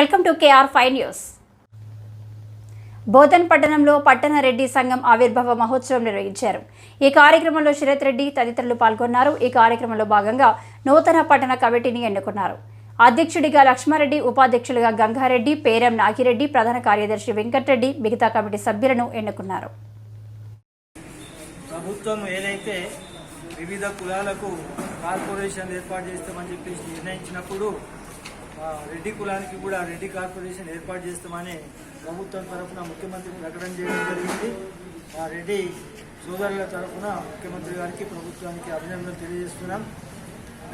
Welcome to KR five news. Bodhan పట్టణంలో పట్టణ రెడ్డి సంఘం ఆవిర్భావ మహోత్సవం నిర్వహించారు. ఈ కార్యక్రమంలో శరత్ రెడ్డి తదితరులు పాల్గొన్నారు. ఈ కార్యక్రమంలో భాగంగా నూతన పట్టణ కమిటీని ఎన్నుకున్నారు. అధ్యక్షుడిగా లక్ష్మారెడ్డి ఉపాధ్యక్షులుగా గంగారెడ్డి పేరం నాగిరెడ్డి ప్రధాన కార్యదర్శి వెంకటరెడ్డి మిగతా కమిటీ సభ్యులను ఎన్నుకున్నారు. ప్రభుత్వం ఏదైతే వివిధ కులాలకు కార్పొరేషన్ ఏర్పాటు చేస్తామని చెప్పేసి నిర్ణయించినప్పుడు రెడ్డి కులానికి కూడా రెడ్డి కార్పొరేషన్ ఏర్పాటు చేస్తామని ప్రభుత్వం తరఫున ముఖ్యమంత్రి ప్రకటన చేయడం జరిగింది. ఆ రెడ్డి సోదరుల తరఫున ముఖ్యమంత్రి గారికి ప్రభుత్వానికి అభినందనలు తెలియజేస్తున్నాం.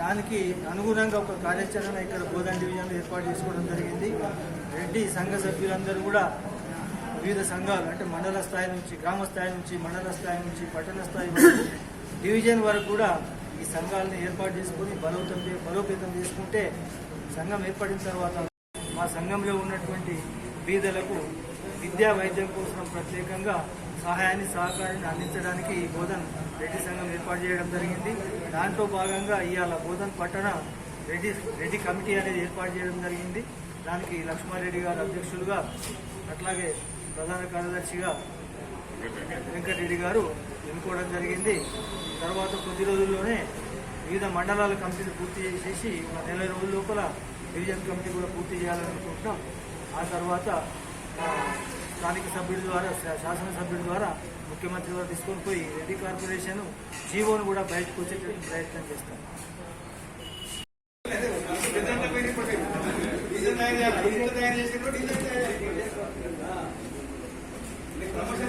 దానికి అనుగుణంగా ఒక కార్యాచరణ ఇక్కడ బోధన్ డివిజన్లో ఏర్పాటు చేసుకోవడం జరిగింది. రెడ్డి సంఘ సభ్యులందరూ కూడా వివిధ సంఘాలు అంటే మండల స్థాయి నుంచి గ్రామ స్థాయి నుంచి మండల స్థాయి నుంచి పట్టణ స్థాయి వరకు డివిజన్ వరకు కూడా ఈ సంఘాలను ఏర్పాటు చేసుకొని బలోపేతం బలోపేతం చేసుకుంటే సంఘం ఏర్పడిన తర్వాత మా సంఘంలో ఉన్నటువంటి బీదలకు విద్యా వైద్యం కోసం ప్రత్యేకంగా సహాయాన్ని సహకారాన్ని అందించడానికి ఈ బోధన్ రెడ్డి సంఘం ఏర్పాటు చేయడం జరిగింది. దాంట్లో భాగంగా ఇవాళ బోధన్ పట్టణ రెడ్డి రెడ్డి కమిటీ అనేది ఏర్పాటు చేయడం జరిగింది. దానికి లక్ష్మారెడ్డి గారు అధ్యక్షులుగా అట్లాగే ప్రధాన కార్యదర్శిగా వెంకటరెడ్డి గారు ఎన్నుకోవడం జరిగింది. తర్వాత కొద్ది రోజుల్లోనే వివిధ మండలాల కమిటీలు పూర్తి చేసేసి ఒక నెల రోజుల లోపల డివిజన్ కమిటీ కూడా పూర్తి చేయాలనుకుంటున్నాం ఆ తర్వాత స్థానిక సభ్యుల ద్వారా శాసనసభ్యుల ద్వారా ముఖ్యమంత్రి ద్వారా తీసుకొని పోయి రెడ్డి కార్పొరేషన్ జీవోను కూడా బయటకు వచ్చేటువంటి ప్రయత్నం చేస్తాం. ప్రమోషన్